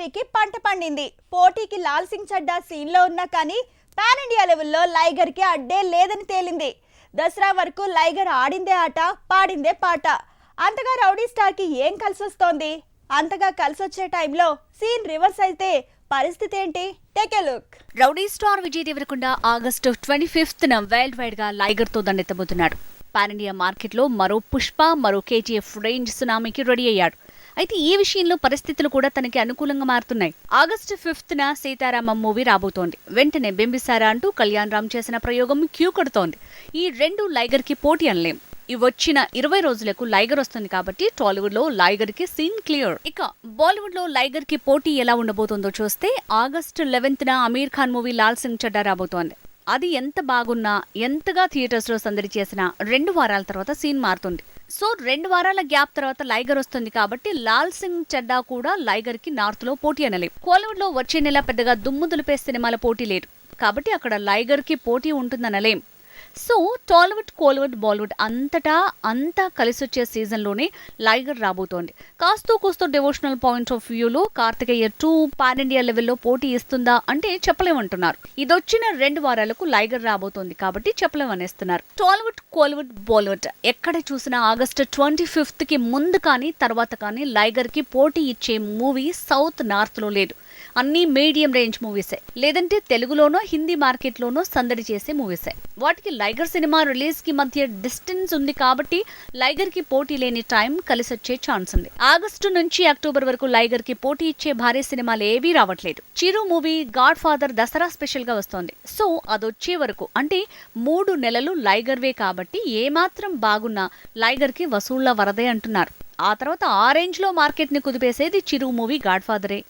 మూవీకి పంట పండింది. పోటీకి లాల్ సింగ్ చడ్డా సీన్లో ఉన్నా కానీ పాన్ ఇండియా లెవెల్లో లైగర్కి అడ్డే లేదని తేలింది. దసరా వరకు లైగర్ ఆడిందే ఆట పాడిందే పాట. అంతగా రౌడీ స్టార్కి ఏం కలిసి వస్తోంది అంతగా కలిసి వచ్చే టైంలో సీన్ రివర్స్ అయితే పరిస్థితి ఏంటి? Take a look rowdy star Vijay Deverakonda August twenty fifth న వరల్డ్ వైడ్గా లైగర్తో దండెత్తబోతున్నాడు. పాన్ ఇండియా మార్కెట్లో మరో పుష్ప మరో కేజీఎఫ్ రేంజ్ సునామీకి రెడీ అయ్యాడు. అయితే ఈ విషయంలో పరిస్థితులు కూడా తనకి అనుకూలంగా మారుతున్నాయి. ఆగస్టు ఫిఫ్త్ న సీతారామం మూవీ రాబోతోంది. వెంటనే బింబిసారా అంటూ కళ్యాణ్ రామ్ చేసిన ప్రయోగం క్యూ కడుతోంది. ఈ రెండు లైగర్కి పోటీ అనలేం. ఈ వచ్చిన ఇరవై రోజులకు లైగర్ వస్తుంది కాబట్టి టాలీవుడ్లో లైగర్కి సీన్ క్లియర్. ఇక బాలీవుడ్లో లైగర్కి పోటీ ఎలా ఉండబోతుందో చూస్తే ఆగస్టు లెవెన్త్ న అమీర్ ఖాన్ మూవీ లాల్ సింగ్ చడ్డా రాబోతోంది. అది ఎంత బాగున్నా ఎంతగా థియేటర్స్లో సందడి చేసినా రెండు వారాల తర్వాత సీన్ మారుతుంది. సో రెండు వారాల గ్యాప్ తర్వాత లైగర్ వస్తుంది కాబట్టి లాల్ సింగ్ చడ్డా కూడా లైగర్కి నార్త్లో పోటీ అనలేం. కోలీవుడ్లో వచ్చే నెల పెద్దగా దుమ్ము దులిపే సినిమాల పోటీ లేదు. కాబట్టి అక్కడ లైగర్కి పోటీ ఉంటుందనలేం. సో టాలీవుడ్ కోలీవుడ్ బాలీవుడ్ అంతటా అంతా కలిసి వచ్చే సీజన్లోనే లైగర్ రాబోతోంది. కాస్తో కూస్తో డివోషనల్ పాయింట్ ఆఫ్ వ్యూలో కార్తికేయ టూ పాన్ ఇండియా లెవెల్లో పోటీ ఇస్తుందా అంటే చెప్పలేమంటున్నారు. ఇదొచ్చిన రెండు వారాలకు లైగర్ రాబోతోంది కాబట్టి చెప్పలేమనేస్తున్నారు. టాలీవుడ్ కోలీవుడ్ బాలీవుడ్ ఎక్కడ చూసినా ఆగస్టు ట్వంటీ ఫిఫ్త్కి ముందు కానీ తర్వాత కానీ లైగర్కి పోటీ ఇచ్చే మూవీ సౌత్ నార్త్లో లేదు. అన్ని మీడియం రేంజ్ మూవీసే. లేదంటే తెలుగులోనో హిందీ మార్కెట్లోనో సందడి చేసే మూవీసే. వాటికి లైగర్ సినిమా రిలీజ్కి మధ్య డిస్టెన్స్ ఉంది కాబట్టి లైగర్కి పోటీ లేని టైం కలిసి వచ్చే ఛాన్స్ ఉంది. ఆగస్టు నుంచి అక్టోబర్ వరకు లైగర్కి పోటీ ఇచ్చే భారీ సినిమాలు ఏవీ రావట్లేదు. Chiru movie God Father Dasara స్పెషల్గా వస్తోంది. సో అదొచ్చే వరకు. అంటే మూడు నెలలు లైగర్వే కాబట్టి ఏమాత్రం బాగున్నా లైగర్కి వసూళ్ళ వరదే అంటున్నారు. ఆ తర్వాత ఆ రేంజ్లో లో మార్కెట్ని కుదిపేసేది చిరు మూవీ గాడ్ ఫాదరే